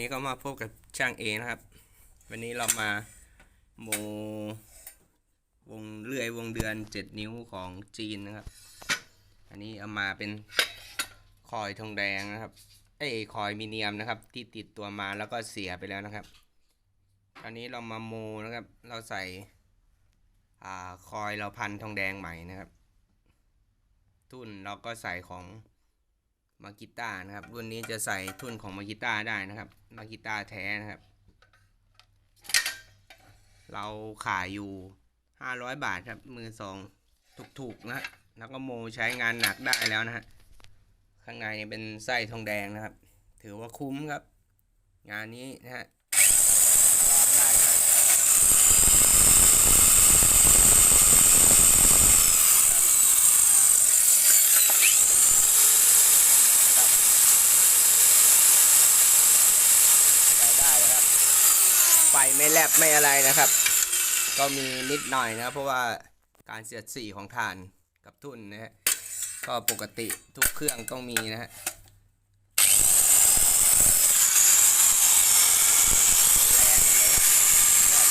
นี้ก็มาพบกับช่างเอนะครับ วันนี้เรามาโมวงเลื่อยวงเดือนเจ็ดนิ้วของจีนนะครับ อันนี้เอามาเป็นคอยทองแดงนะครับเอ้คอยมีเนียมนะครับ ที่ติดตัวมาแล้วก็เสียไปแล้วนะครับอันนี้เรามาโมนะครับ เราใส่อ่าคอยเราพันทองแดงใหม่นะครับ ทุ่นเราก็ใส่ของ มากิต้านะครับ รุ่นนี้จะใส่ทุ่นของมากิต้าได้นะครับ มากิต้าแท้นะครับ เราขายอยู่ 500 บาทครับ มือสองถูกๆนะฮะแล้วก็โมใช้งานหนักได้แล้วนะฮะ ข้างในนี่เป็นไส้ทองแดงนะครับ ถือว่าคุ้มครับ งานนี้นะฮะตอบได้ครับใช้ได้เลยครับ ไฟไม่แลบไม่อะไรนะครับ ก็มีนิดหน่อยนะครับเพราะว่าการเสียดสีของถ่านกับทุ่นนะฮะก็ปกติทุกเครื่องต้องมีนะฮะแรงเลยครับ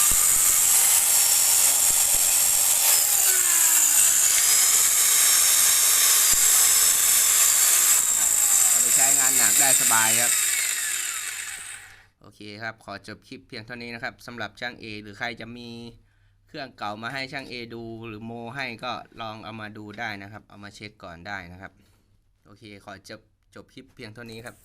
ไปใช้งานหนักได้สบายครับ เคครับ ขอจบคลิปเพียงเท่านี้นะครับสำหรับช่าง A หรือใครจะมีเครื่องเก่ามาให้ช่าง A ดูหรือโมให้ก็ลองเอามาดูได้นะครับ เอามาเช็คก่อนได้นะครับ โอเค ขอจบจบคลิปเพียงเท่านี้ครับ